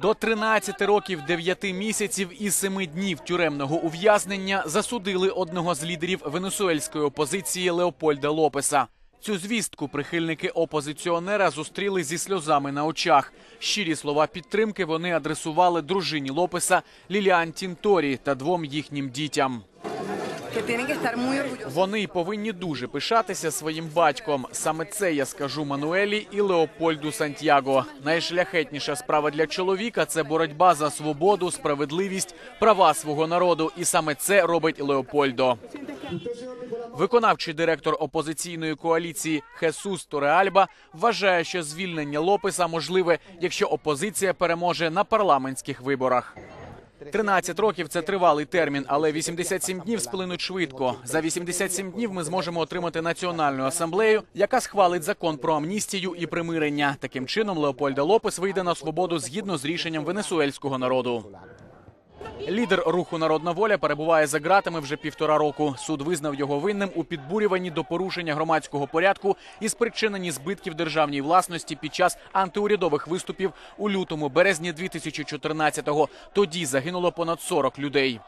До 13 років 9 місяців і 7 днів тюремного ув'язнення засудили одного з лідерів венесуельської опозиції Леопольда Лопеса. Цю звістку прихильники опозиціонера зустріли зі сльозами на очах. Щирі слова підтримки вони адресували дружині Лопеса Ліліан Тінторі та двом їхнім дітям. Вони повинні дуже пишатися своїм батьком. Саме це я скажу Мануелі і Леопольду Сантьяго. Найшляхетніша справа для чоловіка це боротьба за свободу, справедливість, права свого народу. І саме це робить Леопольдо. Виконавчий директор опозиційної коаліції Хесус Тореальба вважає, що звільнення Лопеса можливе, якщо опозиція переможе на парламентських виборах. 13 років це тривалий термін, але 87 днів сплинуть швидко. За 87 днів ми зможемо отримати національну асамблею, яка схвалить закон про амністію і примирення. Таким чином, Леопольда Лопес вийде на свободу згідно з рішенням венесуельського народу. Лідер руху Народна воля перебуває за ґратами вже півтора року. Суд визнав його винним у підбурюванні до порушення громадського порядку і спричиненні збитків державній власності під час антиурядових виступів у лютому березні 2014-го. Тоді загинуло понад 40 людей.